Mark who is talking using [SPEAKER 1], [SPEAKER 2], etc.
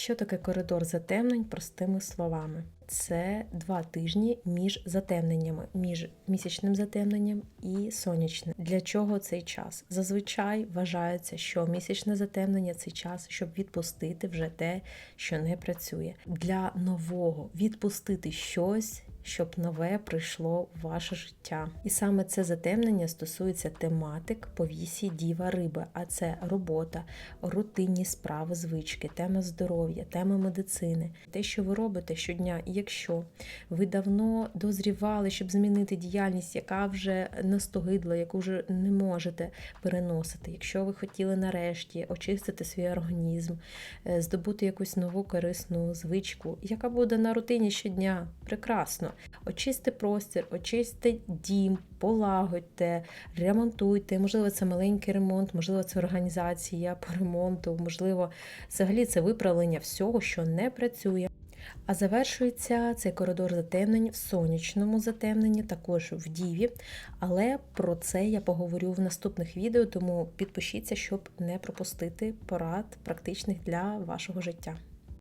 [SPEAKER 1] Що таке коридор затемнень простими словами? Це два тижні між затемненнями, між місячним затемненням і сонячним. Для чого цей час? Зазвичай вважається, що місячне затемнення це час, щоб відпустити вже те, що не працює. Для нового відпустити щось. Щоб нове прийшло в ваше життя, і саме це затемнення стосується тематик повісі діва риби, а це робота, рутинні справи, звички, тема здоров'я, тема медицини, те, що ви робите щодня. Якщо ви давно дозрівали, щоб змінити діяльність, яка вже настогидла, яку вже не можете переносити, якщо ви хотіли нарешті очистити свій організм, е, здобути якусь нову корисну звичку, яка буде на рутині щодня, прекрасно. Очисти простір, очисти дім, полагодьте, ремонтуйте. Можливо, це маленький ремонт, можливо, це організація по ремонту, можливо, взагалі це виправлення всього, що не працює. А завершується цей коридор затемнень в сонячному затемненні, також в Діві. Але про це я поговорю в наступних відео, тому підпишіться, щоб не пропустити порад практичних для вашого життя.